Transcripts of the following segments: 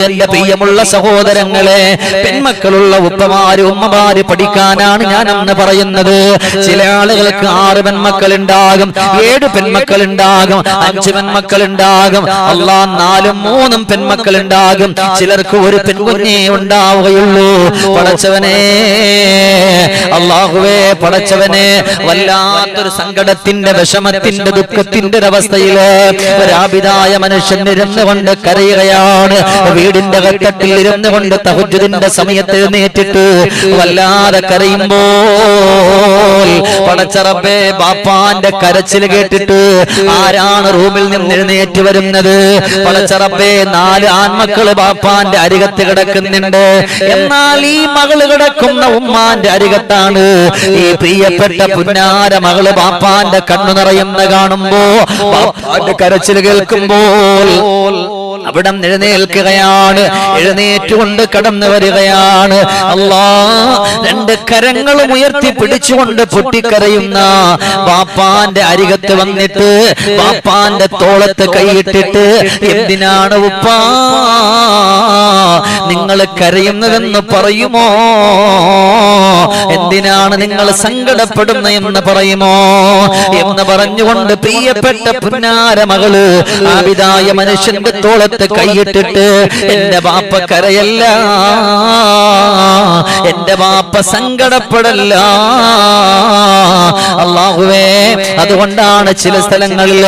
എന്റെ പ്രിയമുള്ള സഹോദരങ്ങളെ പെൺമക്കളുള്ള ഉപ്പമാര് ഉമ്മമാര് പഠിക്കാനാണ് ഞാൻ അന്ന് പറയുന്നത്. ചില ആളുകൾക്ക് ആറ് പെൺമക്കൾ ഉണ്ടാകും ഏഴ് പെൺമക്കൾ ഉണ്ടാകും അഞ്ച് പെൺമക്കൾ ഉണ്ടാകും അല്ലാ നാലും മൂന്നും പെൺമക്കൾ ഉണ്ടാകും ചിലർക്ക് ഒരു പെൺകുഞ്ഞേ ഉണ്ടാവുകയുള്ളൂ. പടച്ചവനെ അള്ളാഹുവേ പടച്ചവനെ വല്ലാത്തൊരു സങ്കടത്തിന്റെ വിഷമത്തിന്റെ ദുഃഖത്തിന്റെ ഒരവസ്ഥയിൽ ഒരാപിതായ മനുഷ്യൻ നിരന്നുകൊണ്ട് കൊണ്ട് കരയുകയാണ് വീടിന്റെ കട്ടത്തിൽ ഇരുന്നു കൊണ്ട് തഹുജുദിന്റെ സമയത്ത് എഴുന്നേറ്റിട്ട് വല്ലാതെ കരയുമ്പോൾ പടച്ചറപ്പേ ബാപ്പാന്റെ കരച്ചിൽ കേട്ടിട്ട് ആരാണ് റൂമിൽ നിന്ന് എഴുന്നേറ്റ് വരുന്നത്? പടച്ചറപ്പേ നാല് ആൺമക്കൾ ബാപ്പാന്റെ അരികത്ത് കിടക്കുന്നുണ്ട്. എന്നാൽ ഈ മകൾ കിടക്കുന്ന ഉമ്മാന്റെ അരികത്താണ് ഈ പ്രിയപ്പെട്ട പുന്നാര മകൾ ബാപ്പാന്റെ കണ്ണു നിറയുന്ന കാണുമ്പോ ബാപ്പാന്റെ കരച്ചിൽ കേൾക്കുമ്പോൾ അവിടം എഴുന്നേൽക്കുകയാണ് എഴുന്നേറ്റുകൊണ്ട് കടന്നു വരികയാണ്. അല്ലാ രണ്ട് കരങ്ങളും ഉയർത്തി പിടിച്ചുകൊണ്ട് പൊട്ടിക്കരയുന്ന പാപ്പാന്റെ അരികത്ത് വന്നിട്ട് പാപ്പാന്റെ തോളത്ത് കൈയിട്ടിട്ട് എന്തിനാണ് ഉപ്പാ? നിങ്ങൾ കരയുന്നതെന്ന് പറയുമോ? എന്തിനാണ് നിങ്ങൾ സങ്കടപ്പെടുന്ന എന്ന് പറയുമോ? എന്ന് പറഞ്ഞുകൊണ്ട് പ്രിയപ്പെട്ട പുന്നാര മകൾ ആവിതായ മനുഷ്യന്റെ തോളത്ത് കൈയിട്ടിട്ട് എന്റെ ബാപ്പ കരയല്ല. എന്റെ ബാപ്പ സങ്കടപ്പെടല്ല. അള്ളാഹുവേ അതുകൊണ്ടാണ് ചില സ്ഥലങ്ങളിൽ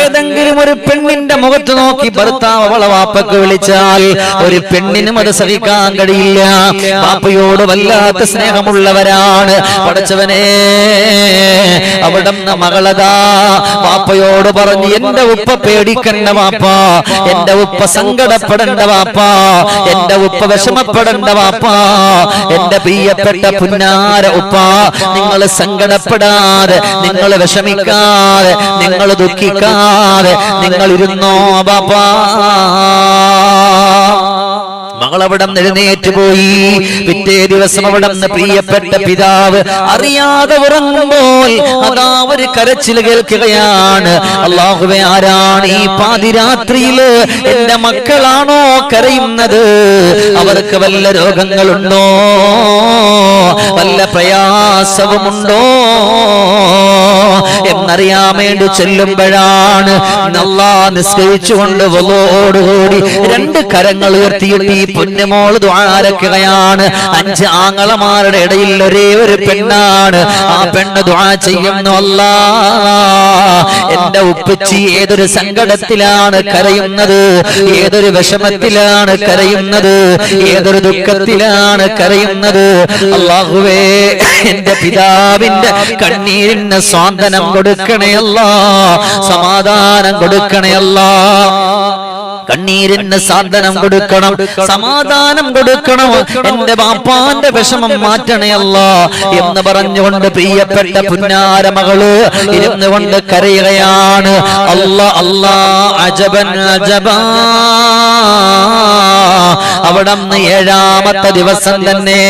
ഏതെങ്കിലും ഒരു പെണ്ണിന്റെ മുഖത്ത് നോക്കി ഭർത്താവ് അവളെ വാപ്പക്ക് വിളിച്ചാൽ ഒരു പെണ്ണിനും അത് സഹിക്കാൻ കഴിയില്ല. പാപ്പയോട് വല്ലാത്ത സ്നേഹമുള്ളവരാണ്. പഠിച്ചവനെ അവിടെ മകളതാ. പാപ്പയോട് പറഞ്ഞു എന്റെ ഉപ്പ പേടിക്കണ്ട വാപ്പ. എന്റെ ഉപ്പ സങ്കടപ്പെടേണ്ട വാപ്പ എന്റെ ഉപ്പ വിഷമപ്പെടേണ്ട വാപ്പ എന്റെ പ്രിയപ്പെട്ട പുന്നാര ഉപ്പ. നിങ്ങൾ സങ്കടപ്പെടാതെ നിങ്ങൾ വിഷമിക്കാതെ നിങ്ങൾ ദുഃഖിക്കാതെ നിങ്ങൾ ഇരുന്നോ ബാപ്പാ. മകളവിടം എഴുന്നേറ്റ് പോയി. പിറ്റേ ദിവസം അവിടെ പ്രിയപ്പെട്ട പിതാവ് അറിയാതെ ഉറങ്ങുമ്പോൾ അതാ ഒരു കരച്ചിൽ കേൾക്കുകയാണ്. അള്ളാഹുവെ ആരാണ് ഈ പാതിരാത്രിയിൽ എന്റെ മക്കളാണോ കരയുന്നത്? അവർക്ക് വല്ല രോഗങ്ങളുണ്ടോ? വല്ല പ്രയാസവുമുണ്ടോ? എന്നറിയാൻ വേണ്ടി ചെല്ലുമ്പോഴാണ് നല്ലാ നിസ്കരിച്ചുകൊണ്ട് വലോടുകൂടി രണ്ട് കരങ്ങൾ ഉയർത്തിയിട്ട് ഈ പൊന്നുമോൾ ദ്വാരക്കുകയാണ് അഞ്ച് ആങ്ങളമാരുടെ ഇടയിൽ ഒരേ ഒരു പെണ്ണാണ്. ആ പെണ്ണ് ദ്വാ ചെയ്യുന്നു അല്ല. എന്റെ ഉപ്പച്ചി ഏതൊരു സങ്കടത്തിലാണ് കരയുന്നത്? ഏതൊരു വിഷമത്തിലാണ് കരയുന്നത്? ഏതൊരു ദുഃഖത്തിലാണ് കരയുന്നത്? അള്ളാഹുവേ എന്റെ പിതാവിന്റെ കണ്ണീരിന് സ്വാന്തനം കൊടുക്കണയല്ല. സമാധാനം കൊടുക്കണയല്ല. കണ്ണീരിന് സാന്ത്വനം കൊടുക്കണം സമാധാനം കൊടുക്കണം. എന്റെ ബാപ്പാന്റെ വിഷമം മാറ്റണയല്ല എന്ന് പറഞ്ഞുകൊണ്ട് പ്രിയപ്പെട്ട പുന്നാര മകൾ ഇരുന്നു കൊണ്ട് കരയുകയാണ്. അല്ല അല്ലാ അജബൻ അജബാ. അവിടെ ഏഴാമത്തെ ദിവസം തന്നെ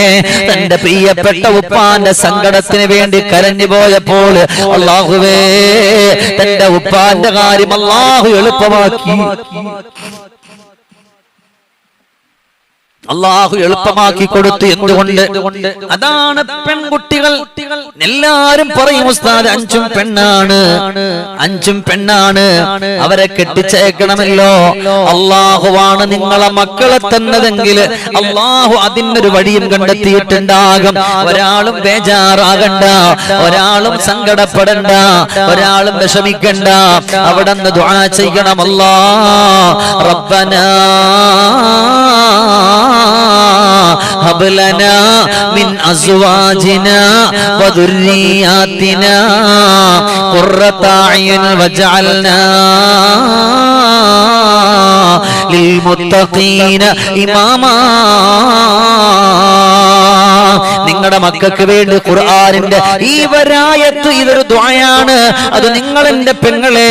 തന്റെ പ്രിയപ്പെട്ട ഉപ്പാന്റെ സങ്കടത്തിന് വേണ്ടി കരഞ്ഞു പോയപ്പോൾ അള്ളാഹുവേ തന്റെ ഉപ്പാന്റെ കാര്യം അള്ളാഹു എളുപ്പമാക്കി. അള്ളാഹു എളുപ്പമാക്കി കൊടുത്തു എന്തുകൊണ്ട്? അതാണ് പെൺകുട്ടികൾ. എല്ലാരും പറയും ഉസ്താദ് അഞ്ചും പെണ്ണാണ്. അഞ്ചും പെണ്ണാണ്. അവരെ കെട്ടിച്ചേക്കണമല്ലോ. അള്ളാഹുവാണ് നിങ്ങളെ മക്കളെ തന്നതെങ്കിൽ അള്ളാഹു അതിനൊരു വഴിയും കണ്ടെത്തിയിട്ടുണ്ടാകും. ഒരാളും ബേജാറാകണ്ട. ഒരാളും സങ്കടപ്പെടണ്ട. ഒരാളും വിഷമിക്കണ്ട. അവിടെ നിന്ന് ദുആ ചെയ്യണമല്ലാ റബ്ബനാ. هب لنا من أزواجنا وذرياتنا قرة أعين واجعلنا للمتقين إماما നിങ്ങളുടെ മക്കൾക്ക് വേണ്ടി ഖുർആനിന്റെ ഈ വരായത്ത് ഇതൊരു ദ്വായാണ് അത് നിങ്ങൾ എന്റെ പെങ്ങളെ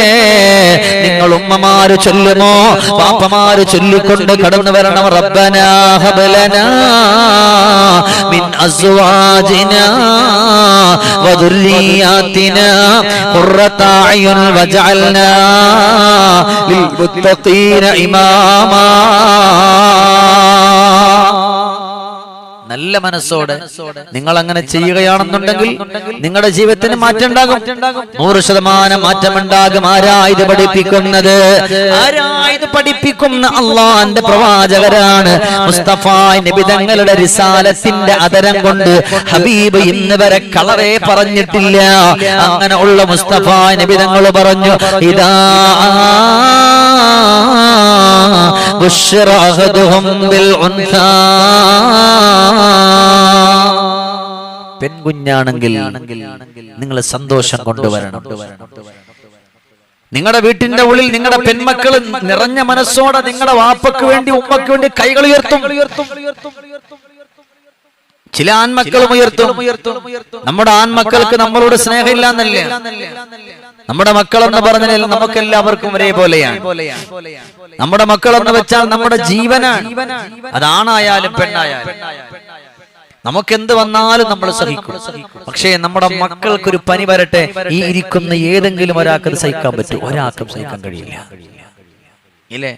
നിങ്ങൾ ഉമ്മമാര് ചൊല്ലുമോ പാപ്പമാര് ചൊല്ലിക്കൊണ്ട് കടന്നു വരണം റബ്ബനാ ഹബലനാ മിൻ അസ്വാജിനാ وذرياتنا قرة أعين واجعلنا للمتقين إماما നല്ല മനസ്സോടെ നിങ്ങൾ അങ്ങനെ ചെയ്യുകയാണെന്നുണ്ടെങ്കിൽ നിങ്ങളുടെ ജീവിതത്തിന് മാറ്റം ഉണ്ടാകും നൂറ് ശതമാനം മാറ്റമുണ്ടാകും ആരാ ഇത് പഠിപ്പിക്കുന്നത് ആരാ ഇത് പഠിപ്പിക്കുന്ന അള്ളാന്റെ പ്രവാചകരാണ് മുസ്തഫ നബി തങ്ങളുടെ റിസാലത്തിന്റെ അതരം കൊണ്ട് ഹബീബ് ഇന്ന് വരെ കളറെ പറഞ്ഞിട്ടില്ല അങ്ങനെ ഉള്ള മുസ്തഫ നബി തങ്ങൾ പറഞ്ഞു ഇതാ بشر أحدهم بالأنثى പെൺകുഞ്ഞാണെങ്കിൽ നിങ്ങൾ സന്തോഷം കൊണ്ടുവരണം. നിങ്ങളുടെ വീട്ടിന്റെ ഉള്ളിൽ നിങ്ങളുടെ പെൺമക്കൾ നിറഞ്ഞ മനസ്സോടെ നിങ്ങളുടെ വാപ്പക്ക് വേണ്ടി ഉമ്മക്ക് വേണ്ടി കൈകൾ ഉയർത്തും. ചില ആൺമക്കളും ഉയർത്തും. നമ്മുടെ ആൺമക്കൾക്ക് നമ്മളോട് സ്നേഹമില്ല എന്നല്ലേ നമ്മുടെ മക്കൾ എന്ന് പറഞ്ഞാൽ നമുക്ക് എല്ലാവർക്കും ഒരേപോലെയാണ്. നമ്മുടെ മക്കൾ എന്ന് വെച്ചാൽ നമ്മുടെ ജീവനാണ്. അതാണായാലും പെണ്ണായാലും. നമുക്ക് എന്ത് വന്നാലും നമ്മൾ സഹിക്കും. പക്ഷേ നമ്മുടെ മക്കൾക്കൊരു പനി വരട്ടെ. ഈ ഇരിക്കുന്ന ഏതെങ്കിലും ഒരാൾക്ക് സഹിക്കാൻ പറ്റും. ഒരാൾക്കും സഹിക്കാൻ കഴിയില്ല. ഇല്ലേ?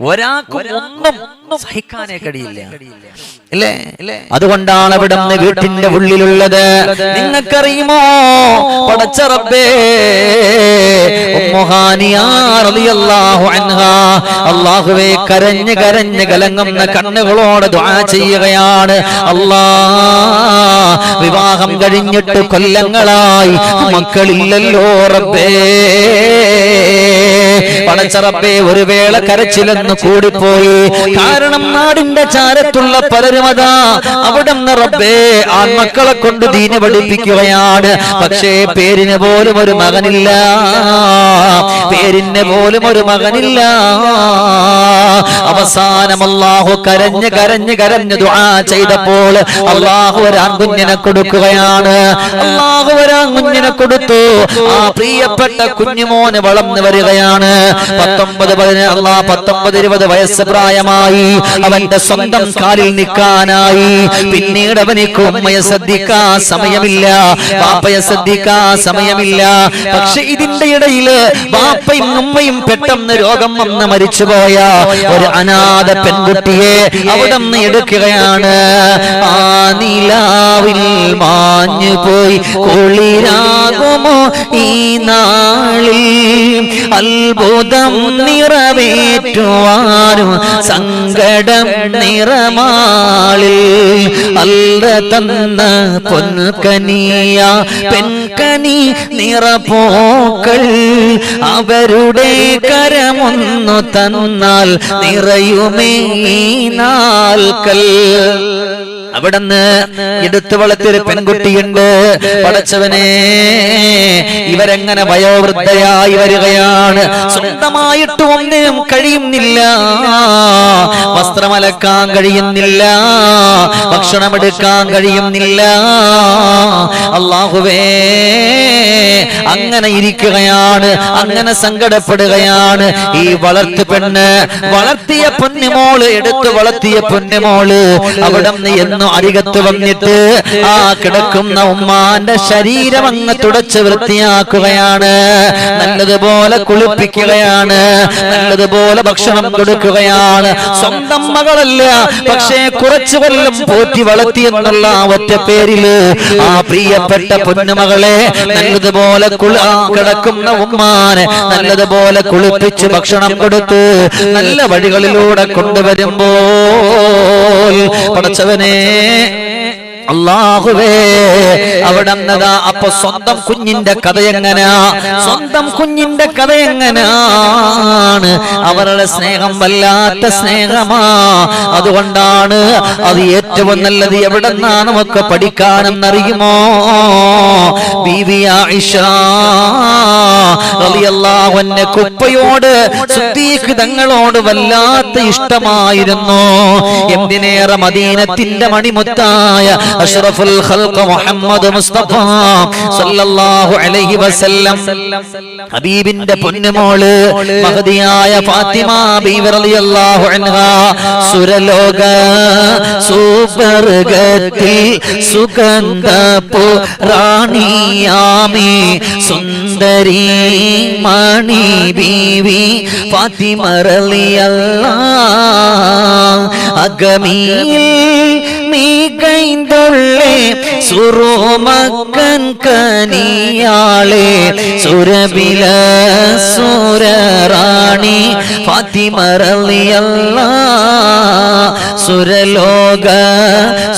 ഒരാൾക്കും ഒന്നും സഹിക്കാനേ കഴിയില്ല. ഇല്ലേ? അതുകൊണ്ടാണ് അവിടെ വീട്ടിന്റെ ഉള്ളിലുള്ളത്. നിങ്ങൾക്കറിയുമോ? പടച്ച റബ്ബേ ഉമ്മുഹാനിയാ റളിയല്ലാഹു അൻഹാ. അല്ലാഹുവേ കരഞ്ഞ് കരഞ്ഞ് കലങ്ങുന്ന കണ്ണുകളോട് ചെയ്യുകയാണ്. അല്ലാ വിവാഹം കഴിഞ്ഞിട്ട് കൊല്ലങ്ങളായി. മക്കളില്ലല്ലോ റബ്ബേ. പടച്ചറബേ ഒരു വേള കരച്ചിലെന്ന് കൂടിപ്പോയി. കാരണം നാടിന്റെ ചാരത്തുള്ള പലരും അതാ അവിടെ റബ്ബേ ആൺമക്കളെ കൊണ്ട് ദീന പഠിപ്പിക്കുകയാണ്. പക്ഷേ പേരിന് പോലും ഒരു മകനില്ല. പേരിന് പോലും ഒരു മകനില്ല. അവസാനം അള്ളാഹു കരഞ്ഞ് കരഞ്ഞ് കരഞ്ഞ് ദുആ ചെയ്തപ്പോൾ അള്ളാഹു ഒരു ആൺകുഞ്ഞിനെ കൊടുക്കുകയാണ്. അള്ളാഹു ഒരു ആൺകുഞ്ഞിനെ കൊടുത്തു. ആ പ്രിയപ്പെട്ട കുഞ്ഞുമോന് വളർന്നു വരികയാണ്. പത്തൊമ്പത് പതിനാറ് പത്തൊമ്പത് ഇരുപത് വയസ്സ് പ്രായമായി. അവന്റെ സ്വന്തം കാലിൽ നിൽക്കാനായി. പിന്നീട് അവനിക്ക് ഉമ്മയെ ശ്രദ്ധിക്കാൻ സമയമില്ല. പാപ്പയെ ശ്രദ്ധിക്കാൻ സമയമില്ല. പക്ഷെ ഇതിന്റെ ഇടയിൽ ബാപ്പയും ഉമ്മയും പെട്ടെന്ന് രോഗം വന്ന് മരിച്ചുപോയ ഒരു അനാഥ പെൺകുട്ടിയെ അവിടെ നിന്ന് എടുക്കുകയാണ്. ആ നീലാവിൽ മാഞ്ഞു പോയി. കുളിരാകുമോ ഈ നാളിൽ? അത്ഭുതം നിറവേറ്റുവാനും സങ്കടം നിറമാളിൽ അല്ല തന്ന പൊൻകനിയ പെൺകനി നിറപോക്കൾ അവരുടെ കരമൊന്നു തന്നാൽ നിറയുമേ നാൽക്കൽ. അവിടുന്ന് എടുത്തു വളർത്തിയൊരു പെൺകുട്ടിയുണ്ട്. പടച്ചവനെ ഇവരെങ്ങനെ വയോവൃദ്ധയായി വരികയാണ്? സ്വന്തമായിട്ട് ഒന്നിനും കഴിയുന്നില്ല. വസ്ത്രമലക്കാൻ കഴിയുന്നില്ല. ഭക്ഷണമെടുക്കാൻ കഴിയുന്നില്ല. അള്ളാഹുവേ അങ്ങനെ ഇരിക്കുകയാണ്. അങ്ങനെ സങ്കടപ്പെടുകയാണ്. ഈ വളർത്തു പെണ്ണ് വളർത്തിയ പൊന്നുമോൾ എടുത്തു വളർത്തിയ പൊന്നുമോൾ അവിടെ നിന്ന് എന്നും അരികത്ത് വന്നിട്ട് ആ കിടക്കുന്ന ഉമ്മാന്റെ ശരീരം അങ്ങ് തുടച്ച് വൃത്തിയാക്കുകയാണ്. നല്ലതുപോലെ കുളിപ്പിക്കുകയാണ്. നല്ലതുപോലെ ഭക്ഷണം കൊടുക്കുകയാണ്. സ്വന്തം മകളല്ല പക്ഷേ കുറച്ചു കൊല്ലം പോറ്റി വളർത്തി എന്നുള്ള ആ ഒറ്റ പേരിൽ ആ പ്രിയപ്പെട്ട പൊന്നുമകളെ നല്ലതുപോലെ കിടക്കുന്ന ഉമ്മാനെ നല്ലതുപോലെ കുളിപ്പിച്ച് ഭക്ഷണം കൊടുത്ത് നല്ല വഴികളിലൂടെ കൊണ്ടുവരുമ്പോൾ പടച്ചവനെ हैं അള്ളാഹുവേ അവിടെ അപ്പൊ സ്വന്തം കുഞ്ഞിന്റെ കഥ എങ്ങനാ? സ്വന്തം കുഞ്ഞിന്റെ കഥ എങ്ങനാണ് അവരുടെ സ്നേഹം വല്ലാത്ത സ്നേഹമാ. അതുകൊണ്ടാണ് അത് ഏറ്റവും നല്ലത് എവിടെ നിന്നാണ് നമുക്ക് പഠിക്കാനെന്നറിയുമോ? ബീവി ആയിഷ കുപ്പയോട് സിദ്ദീഖ് തങ്ങളോട് വല്ലാത്ത ഇഷ്ടമായിരുന്നു. എന്തിനേറെ മദീനത്തിന്റെ മണിമുത്തായ അഷ്റഫുൽ ഖൽഖ് മുഹമ്മദ് മുസ്തഫ സല്ലല്ലാഹു അലൈഹി വസല്ലം. ഹബീബിന്റെ പൊന്നുമോൾ മഹദിയായ ഫാത്തിമ ബീവി റളിയല്ലാഹു അൻഹ. സുരലോക സൂപർഗത്തിൽ സുഗന്ധ റാണിയാമി സുന്ദരി മണി ബീവി ഫാത്തിമ റളിയല്ലാഹു. അഗമിയിൽ മികൈന്തുള്ളേ സുറുമക്കൻ കനിയാളെ സുരബില സുരറാണി ഫാത്തിമറളിയല്ല സുരലോക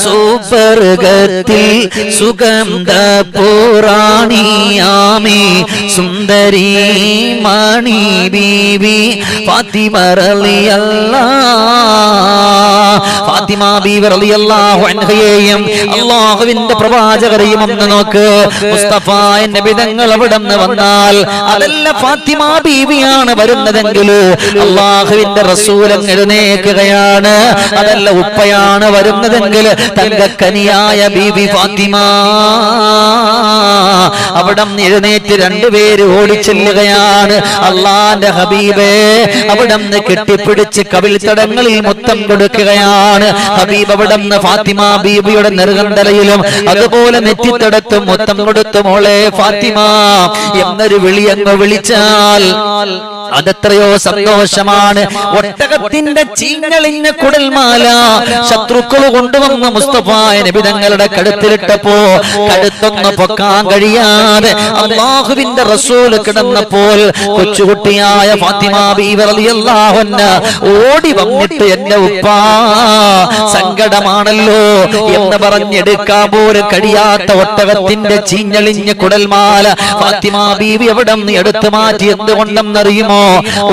സുവർഗത്തിൽ സുഗന്ധ പുറാണിയാമി സുന്ദരി മണി ബീവി ഫാത്തിമറളിയല്ല. ഫാത്തിമ ബീവി റളിയല്ലാഹു അൻഹയെയും അല്ലാഹുവിന്റെ പ്രവാചകരെയും ഒന്ന് നോക്ക്. മുസ്തഫ നബി വിധങ്ങൾ അവിടെ വന്നാൽ അതല്ല ഫാത്തിമ ബീവിയാണ് വരുന്നതെങ്കിൽ അള്ളാഹുവിന്റെ റസൂലം എഴുന്നേക്കുകയാണ് അതല്ല ഉപ്പയാണ് വരുന്നതെങ്കിൽ തങ്കക്കനിയായ ബീവി ഫാത്തിമ. അവിടെ എഴുന്നേറ്റ് രണ്ടുപേര് ഓടിച്ചെല്ലുകയാണ് അള്ളാന്റെ ഹബീബേ. അവിടം നിന്ന് കെട്ടിപ്പിടിച്ച് കവിൽ തടങ്ങളിൽ മുത്തം കൊടുക്കുകയാണ്. ഹബീബ് അവിടെ നിന്ന് ഫാത്തിമ ബീബിയുടെ നെറുകന്തലയിലും അതുപോലെ നെറ്റിത്തടത്തും മൊത്തം കൊടുത്തു മോളെ ഫാത്തിമ. എന്നൊരു വിളി അങ്ങ് വിളിച്ചാൽ അതെത്രയോ സന്തോഷമാണ്. ഒട്ടകത്തിന്റെ ചീഞ്ഞളിഞ്ഞ കുടൽമാല ശത്രുക്കൾ കൊണ്ടുവന്ന മുസ്തഫായ നബി തങ്ങളുടെ കഴുത്തിലിട്ടപ്പോ കഴുത്തൊന്ന് പൊക്കാൻ കഴിയാതെ അള്ളാഹുവിന്റെ റസൂൽ കിടന്നപ്പോൾ കൊച്ചുകുട്ടിയായ ഫാത്തിമ ഓടി വന്നിട്ട് എന്റെ ഉപ്പാ സങ്കടമാണല്ലോ എന്ന് പറഞ്ഞെടുക്കാൻ പോലും കഴിയാത്ത ഒട്ടകത്തിന്റെ ചീഞ്ഞളിഞ്ഞ കുടൽമാല ഫാത്തിമ ബീവി എവിടെ നിന്ന് എടുത്തു മാറ്റി എന്തുകൊണ്ടെന്നറിയുമോ?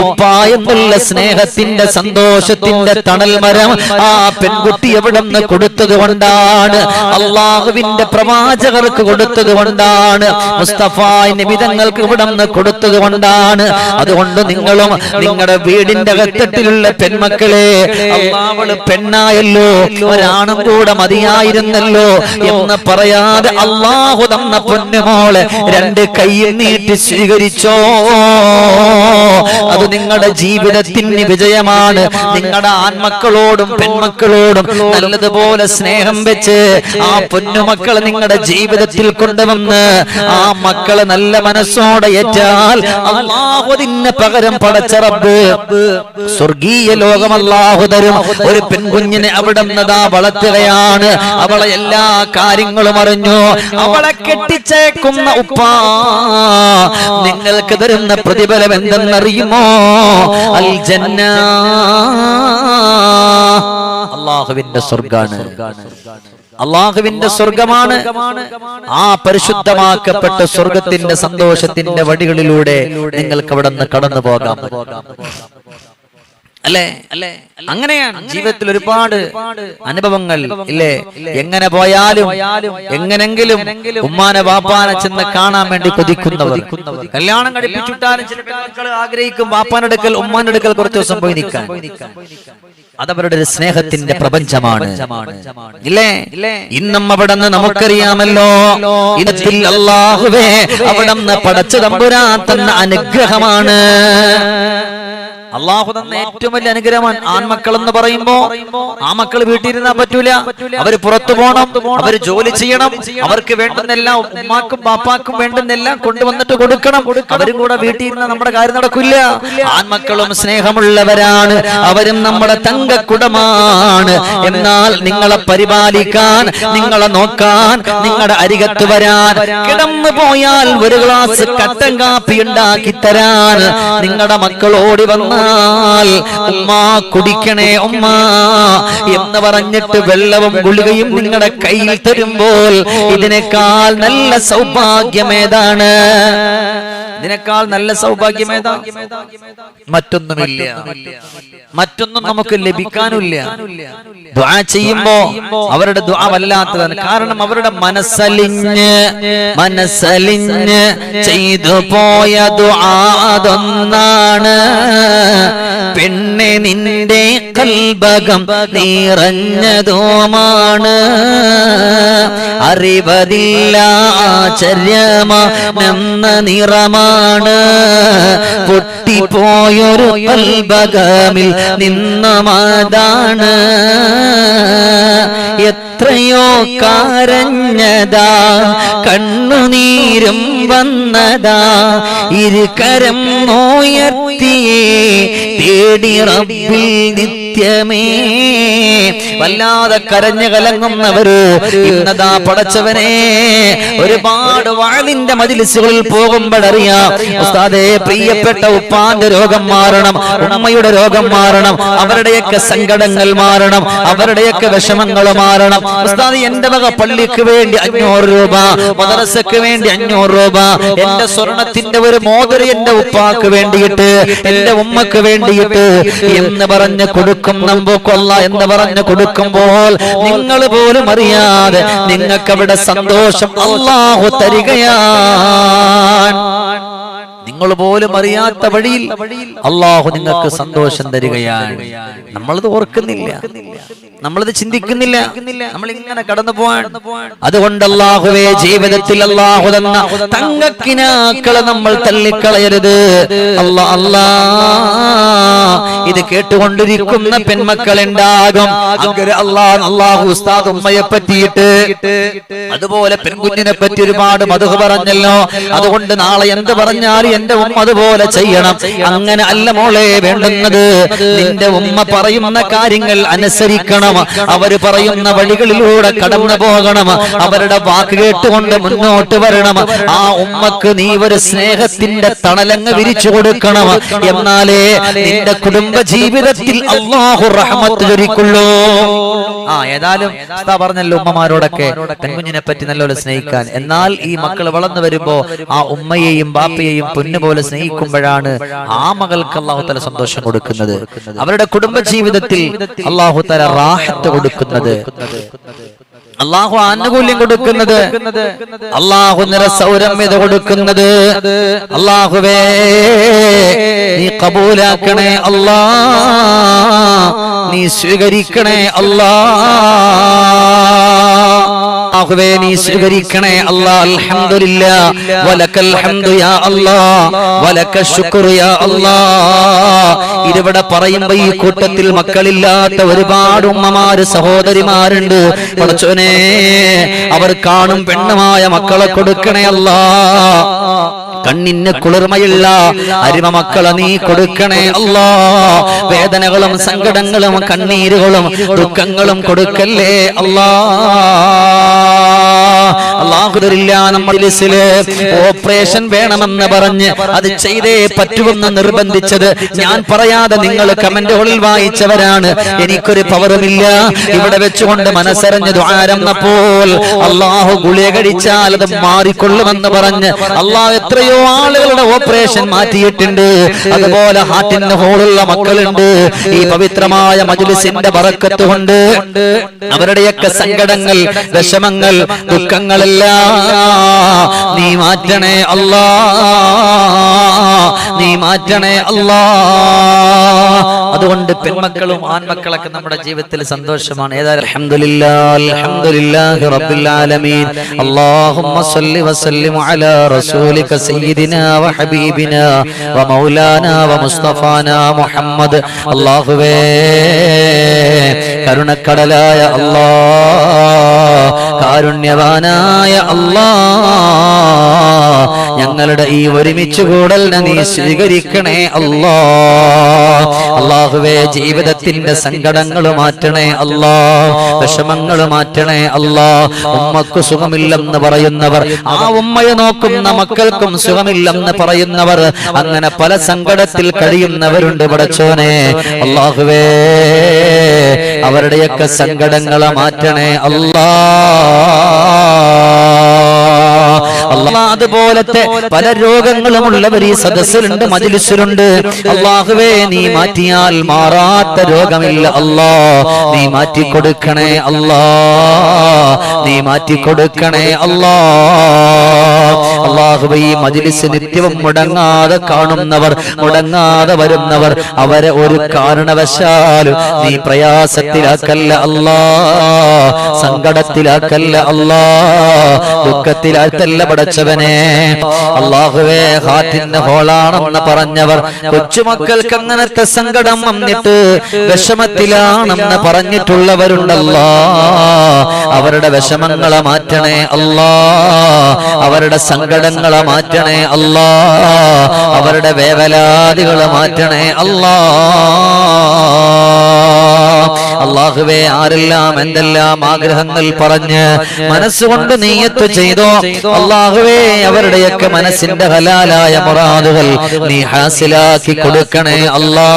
ഉപ്പായ എന്നുള്ള സ്നേഹത്തിന്റെ സന്തോഷത്തിന്റെ തണൽ മരം ആ പെൺകുട്ടി എവിടെ നിന്ന് കൊടുത്തത് കൊണ്ടാണ്? അള്ളാഹുവിന്റെ പ്രവാചകർക്ക് കൊടുത്തത് കൊണ്ടാണ്. മുസ്തഫ നിമിതങ്ങൾക്ക് ഇവിടെ നിന്ന് കൊടുത്തത് കൊണ്ടാണ്. അതുകൊണ്ട് നിങ്ങളും നിങ്ങളുടെ വീടിന്റെ അകത്തട്ടിലുള്ള പെൺമക്കളെ അള്ളാവൾ പെണ്ണായല്ലോ. ഒരാണും കൂടെ മതിയായിരുന്നല്ലോ എന്ന് പറയാതെ അള്ളാഹു തന്ന പൊന്നുമോളെ രണ്ട് കൈയിൽ നീട്ടി സ്വീകരിച്ചോ? അത് നിങ്ങളുടെ ജീവിതത്തിന് വിജയമാണ്. നിങ്ങളുടെ ആൺമക്കളോടും പെൺമക്കളോടും നല്ലതുപോലെ സ്നേഹം വെച്ച് ആ പൊന്നുമക്കളെ നിങ്ങളുടെ ജീവിതത്തിൽ കൊണ്ടുവന്ന് ആ മക്കളെ നല്ല മനസ്സോടെ ഏറ്റാൽ അള്ളാഹു പകരം പടച്ച റബ്ബ് സ്വർഗീയ ലോകം അള്ളാഹു തരും. ഒരു പെൺകുഞ്ഞിനെ അവിടെ നിന്നതാ വളർത്തുകയാണ്. അവളെ എല്ലാ കാര്യങ്ങളും അറിഞ്ഞു. അവളെ കെട്ടിച്ചേക്കുന്ന ഉപ്പ നിങ്ങൾക്ക് തരുന്ന പ്രതിഫലം എന്തെന്നറിയുമോ? അൽ ജന്ന അള്ളാഹുവിന്റെ സ്വർഗാണ്. അള്ളാഹുവിന്റെ സ്വർഗമാണ്. ആ പരിശുദ്ധമാക്കപ്പെട്ട സ്വർഗത്തിന്റെ സന്തോഷത്തിന്റെ വടികളിലൂടെ നിങ്ങൾക്ക് അവിടെ നിന്ന് കടന്നു പോകാം അല്ലേ? അല്ലേ? അങ്ങനെയാണ് ജീവിതത്തിൽ ഒരുപാട് അനുഭവങ്ങൾ ഇല്ലേ? എങ്ങനെ പോയാലും എങ്ങനെങ്കിലും ഉമ്മാന വാപ്പാനെ ചെന്ന് കാണാൻ വേണ്ടി കൊതിക്കുന്നവർ. കല്യാണം കഴിപ്പിച്ചിട്ടാലും ചില പെൺമക്കൾ ആഗ്രഹിക്കും വാപ്പാനെടുക്കൽ ഉമ്മാനെടുക്കൽ കുറച്ച് ദിവസം പോയി നിൽക്കാൻ. അതവരുടെ ഒരു സ്നേഹത്തിന്റെ പ്രപഞ്ചമാണ്. ഇല്ലേ? ഇന്നും അവിടെ നിന്ന് നമുക്കറിയാമല്ലോ. ഇനത്തിൽ അള്ളാഹുവേ അവിടെ നിന്ന് പടച്ചു തമ്പുരാൻ തന്ന അനുഗ്രഹമാണ്. അള്ളാഹു തന്ന ഏറ്റവും വലിയ അനുഗ്രഹമാണ് ആൺമക്കൾ എന്ന് പറയുമ്പോ. ആ മക്കൾ വീട്ടിലിരുന്നാ പറ്റൂല. അവർ പുറത്തു പോകണം അവർ ജോലി ചെയ്യണം. അവർക്ക് വേണ്ടുന്നെല്ലാം ഉമ്മാക്കും ബാപ്പാക്കും വേണ്ടുന്നെല്ലാം കൊണ്ടുവന്നിട്ട് കൊടുക്കണം. അവരും കൂടെ വീട്ടിൽ ഇരുന്ന നമ്മുടെ കാര്യം നടക്കില്ല. ആൺമക്കളും സ്നേഹമുള്ളവരാണ്. അവരും നമ്മുടെ തങ്കക്കുടമാണ്. എന്നാൽ നിങ്ങളെ പരിപാലിക്കാൻ നിങ്ങളെ നോക്കാൻ നിങ്ങളുടെ അരികത്ത് വരാൻ കിടന്നു പോയാൽ ഒരു ഗ്ലാസ് കട്ടൻ കാപ്പി ഉണ്ടാക്കി തരാൻ നിങ്ങളുടെ മക്കൾ ഓടി വന്നാൽ ഉമ്മ കുടിക്കണേ ഉമ്മ എന്ന് പറഞ്ഞിട്ട് വെള്ളവും ഗുളികയും നിങ്ങളുടെ കയ്യിൽ തരുമ്പോൾ ഇതിനേക്കാൾ നല്ല സൗഭാഗ്യമേതാണ് ഇതിനേക്കാൾ നല്ല സൗഭാഗ്യമേതാ? മറ്റൊന്നുമില്ല. മറ്റൊന്നും നമുക്ക് ലഭിക്കാനില്ല. ദ്വാ ചെയ്യുമ്പോ അവരുടെ ദ്വാ വല്ലാത്തതാണ്. കാരണം അവരുടെ മനസ്സലിഞ്ഞ് മനസ്സലിഞ്ഞ് ചെയ്തു പോയ ദ്വാതൊന്നാണ് പെണ്ണെ നിന്റെ കൽബകം നിറഞ്ഞതുമാണ്. അറിവതില്ല ആചര്യമെന്ന നിറമാണ് പൊട്ടിപ്പോയൊരു കൽബകമിൽ നിന്നുമതാണ്. എത്രയോ കാരഞ്ഞതാ കണ്ണുനീരും വന്നതാ ഇരുകരം നോയർത്തിയേ തേടി റബ്ബിൽ നിത്യമേ. വല്ലാതെ കരഞ്ഞു കലങ്ങുന്നവര് ഇന്നതാ പടച്ചവനെ. ഒരുപാട് വാളിന്റെ മതിലിസുകളിൽ പോകുമ്പോഴറിയാം ഉസ്താദേ പ്രിയപ്പെട്ട ഉപ്പാന്റെ രോഗം മാറണം ഉമ്മയുടെ രോഗം മാറണം അവരുടെയൊക്കെ സങ്കടങ്ങൾ മാറണം അവരുടെയൊക്കെ വിഷമങ്ങൾ മാറണം. എന്റെ വക പള്ളിക്ക് വേണ്ടി അഞ്ഞൂറ് രൂപ മദ്രസക്ക് വേണ്ടി അഞ്ഞൂറ് രൂപ എന്റെ സ്വർണത്തിന്റെ ഒരു മോതിര എന്റെ ഉപ്പാക്ക് വേണ്ടിയിട്ട് എന്റെ ഉമ്മക്ക് വേണ്ടിയിട്ട് എന്ന് പറഞ്ഞ് കൊടുക്കും നമ്പോ കൊല്ല എന്ന് പറഞ്ഞ് കൊടുക്കുമ്പോൾ നിങ്ങൾ പോലും അറിയാതെ നിങ്ങൾക്കവിടെ സന്തോഷം അള്ളാഹു തരികയാണ്. നിങ്ങൾ പോലും അറിയാത്ത വഴിയിൽ അള്ളാഹു നിങ്ങൾക്ക് സന്തോഷം തരികയാണ്. നമ്മളത് ഓർക്കുന്നില്ല. നമ്മളത് ചിന്തിക്കുന്നില്ല. നമ്മൾ ഇങ്ങനെ കടന്നു പോവാൻ. അതുകൊണ്ട് അള്ളാഹുവേ ജീവിതത്തിൽ അള്ളാഹു തന്ന തങ്ങക്കിനാക്കളെ നമ്മൾ തള്ളിക്കളയരുത്. അല്ലാ അല്ലാ ഇത് കേട്ടുകൊണ്ടിരിക്കുന്ന പെൺമക്കൾ ഉണ്ടാകും അങ്ങനെ അള്ളാഹ് അള്ളാഹു ഉസ്താദ് ഉമ്മയെ പറ്റിയിട്ട്. അതുപോലെ പെൺകുഞ്ഞിനെ പറ്റി ഒരുപാട് മധു പറഞ്ഞല്ലോ. അതുകൊണ്ട് നാളെ എന്ത് പറഞ്ഞാലും എന്റെ ഉമ്മ അതുപോലെ ചെയ്യണം. അങ്ങനെ അല്ല മോളെ വേണ്ടുന്നത്. നിന്റെ ഉമ്മ പറയുന്ന കാര്യങ്ങൾ അനുസരിക്കണം. അവർ പറയുന്ന വഴികളിലൂടെ കടന്നു പോകണം. അവരുടെ വാക്ക് കേട്ടുകൊണ്ട് മുന്നോട്ട് വരണം. ആ ഉമ്മക്ക് നീ ഒരു സ്നേഹത്തിന്റെ തണലങ്ങ് വിരിച്ചു കൊടുക്കണം. എന്നാലേ നിന്റെ കുടുംബ ജീവിതത്തിൽ അള്ളാഹു റഹ്മത്ത് ചൊരിക്കുള്ളൂ. ആ ഏതായാലും പറഞ്ഞല്ലോ ഉമ്മമാരോടൊക്കെ പെൺകുഞ്ഞിനെ പറ്റി നല്ലപോലെ സ്നേഹിക്കാൻ. എന്നാൽ ഈ മക്കൾ വളർന്നു വരുമ്പോ ആ ഉമ്മയെയും ബാപ്പയെയും പൊന്നുപോലെ സ്നേഹിക്കുമ്പോഴാണ് ആ മകൾക്ക് അള്ളാഹു തല സന്തോഷം കൊടുക്കുന്നത്. അവരുടെ കുടുംബ ജീവിതത്തിൽ അള്ളാഹു തല റാഹത്ത് കൊടുക്കുന്നത്. അള്ളാഹു ആനുകൂല്യം കൊടുക്കുന്നത്. അള്ളാഹു നിറസൗരമ്യത കൊടുക്കുന്നത്. അള്ളാഹുവേ നീ കബൂലാക്കണേ അല്ലാ നീ സ്വീകരിക്കണേ അല്ലാ അല്ലാഹുവേ നീ സ്വീകരിക്കണേ അല്ലാ അൽഹംദുലില്ലാ. വലക്കൽ ഹംദു യാ അല്ലാ. വലക ശുക്രു യാ അല്ലാ. ഇതിവിടെ പറയുമ്പോ ഈ കൂട്ടത്തിൽ മക്കളില്ലാത്ത ഒരുപാട് ഉമ്മമാര് സഹോദരിമാരുണ്ട്. പഠിച്ചോനെ അവർ കാണും പെണ്ണുമായ മക്കളെ കൊടുക്കണേ അല്ലാ. കണ്ണിന് കുളിർമയുള്ള അരിമ മക്കളെ നീ കൊടുക്കണേ അല്ലാ. വേദനകളും സങ്കടങ്ങളും കണ്ണീരുകളും ദുഃഖങ്ങളും കൊടുക്കല്ലേ അല്ലാ. അള്ളാഹുദരില്ല നമ്മളിസിൽ ഓപ്പറേഷൻ വേണമെന്ന് പറഞ്ഞ് അത് ചെയ്തേ പറ്റുമെന്ന് നിർബന്ധിച്ചത് ഞാൻ പറയാതെ നിങ്ങൾ കമന്റുകളിൽ വായിച്ചവരാണ്. എനിക്കൊരു പവറുമില്ല ഇവിടെ വെച്ചുകൊണ്ട് മനസ്സറിഞ്ഞ് ദ്വാരന്നപ്പോൾ അള്ളാഹു ഗുളിക കഴിച്ചാൽ അത് മാറിക്കൊള്ളുമെന്ന് പറഞ്ഞ് അള്ളാഹു എത്രയോ ആളുകളുടെ ഓപ്പറേഷൻ മാറ്റിയിട്ടുണ്ട്. അതുപോലെ ഹാർട്ടിന് ഹോളുള്ള മക്കളുണ്ട്. ഈ പവിത്രമായ മജുലിസിന്റെ പറക്കത്തുകൊണ്ട് അവരുടെയൊക്കെ സങ്കടങ്ങൾ വിഷമങ്ങൾ ദുഃഖങ്ങളെല്ലാം നീ മാറ്റണേ അല്ലാ നീ മാറ്റണേ അല്ലാ. അതുകൊണ്ട് പെൺമക്കളും ആൺമക്കളൊക്കെ നമ്മുടെ ജീവിതത്തിൽ സന്തോഷമാണ്. അള്ളാഹുവേ കരുണക്കടലായ അല്ലാ കാരുണ്യവാനായ അല്ലാ ഞങ്ങളുടെ ഈ ഒരുമിച്ച് കൂടലിനെ നീ സ്വീകരിക്കണേ അല്ലോ. അള്ളാഹുവേ ജീവിതത്തിന്റെ സങ്കടങ്ങൾ മാറ്റണേ അല്ലോ. വിഷമങ്ങൾ മാറ്റണേ അല്ലോ. ഉമ്മക്ക് സുഖമില്ലെന്ന് പറയുന്നവർ ആ ഉമ്മയെ നോക്കുന്ന മക്കൾക്കും സുഖമില്ലെന്ന് പറയുന്നവർ അങ്ങനെ പല സങ്കടത്തിൽ കഴിയുന്നവരുണ്ട് പടച്ചോനെ അള്ളാഹുവേ അവരുടെയൊക്കെ സങ്കടങ്ങളെ മാറ്റണേ അല്ലാ. അല്ലാ. അതുപോലത്തെ പല രോഗങ്ങളുമുള്ളവർ ഈ സദസ്സിലുണ്ട് മജിലിസിലുണ്ട്. അള്ളാഹുവേ നീ മാറ്റിയാൽ മാറാത്ത രോഗമില്ല. അല്ലാ നീ മാറ്റി കൊടുക്കണേ അല്ലാ നീ മാറ്റി കൊടുക്കണേ അല്ലാ അള്ളാഹുബ മജിലിസ് നിത്യവും മുടങ്ങാതെ കാണുന്നവർ മുടങ്ങാതെ വരുന്നവർ അവരെ ഒരു കാരണവശാലും നീ പ്രയാസത്തിലാക്കല്ല അല്ലാ സങ്കടത്തിലാക്കല്ല അല്ലാ ദുഃഖത്തിലാക്കല്ല പടച്ചവനെ. അള്ളാഹുവേ ഹാറ്റിന്റെ ഹോളാണെന്ന് പറഞ്ഞവർ കൊച്ചുമക്കൾക്ക് അങ്ങനത്തെ സങ്കടം വന്നിട്ട് വിഷമത്തിലാണെന്ന് പറഞ്ഞിട്ടുള്ളവരുണ്ടല്ലോ. അവരുടെ വിഷമങ്ങളെ മാറ്റണേ അല്ലാ അവരുടെ സങ്കടങ്ങളെ മാറ്റണേ അല്ലാ. അവരുടെ വേവലാദികളെ മാറ്റണേ അല്ലാ. അള്ളാഹുവേ ആരെല്ലാം എന്തെല്ലാം ആഗ്രഹങ്ങൾ പറഞ്ഞ് മനസ്സുകൊണ്ട് നീയത്ത് ചെയ്തോ? അള്ളാഹുവേ അവരുടെയൊക്കെ മനസ്സിന്റെ ഹലാലായ മുറാദുകൾ നീ ഹാസിലാക്കി കൊടുക്കണേ അല്ലാ.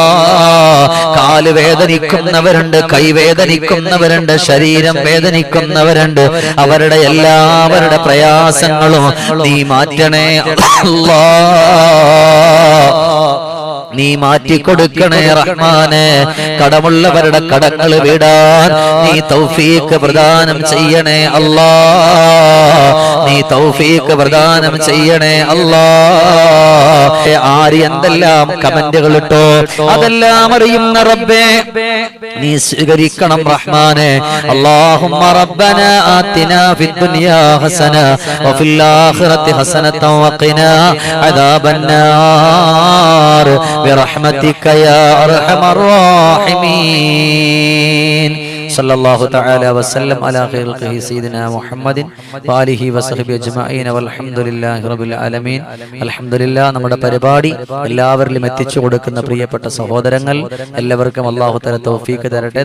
കാൽ വേദനിക്കുന്നവരുണ്ട് കൈ വേദനിക്കുന്നവരുണ്ട് ശരീരം വേദനിക്കുന്നവരുണ്ട്. അവരുടെ എല്ലാവരുടെ പ്രയാസങ്ങളും നീ മാറ്റണേ അല്ലാ. നീ മാറ്റിക്കൊടുക്കണേ റഹ്മാനെ. കടമുള്ളവരുടെ കടങ്ങൾ വിടാൻ നീ തൗഫീക്ക് പ്രദാനം ചെയ്യണേ അല്ലാ. നീ തൗഫീക്ക് പ്രദാനം ചെയ്യണേ അല്ലാ. ആര് എന്തെല്ലാം കമന്റുകൾ ഇട്ടോ? അതെല്ലാം അറിയുന്ന റബ്ബേ നീ സ്വീകരിക്കണം റഹ്മാനെ. അല്ലാഹുമ്മ റബ്ബനാ ആതിനാ ഫിദ് ദുനിയാ ഹസന വഫിൽ ആഖിറതി ഹസനത വഖിന അദാബന്നാർ. برحمتك يا أرحم الراحمين صلى الله تعالى وسلم على خير خلقه سيدنا محمد وآله وصحبه أجمعين والحمد لله رب العالمين الحمد لله നമ്മുടെ പരിപാടി എല്ലാവരിലും എത്തിച്ചു കൊടുക്കുന്ന പ്രിയപ്പെട്ട സഹോദരങ്ങൾ എല്ലാവർക്കും അള്ളാഹു തല തൗഫീക്ക് തരട്ടെ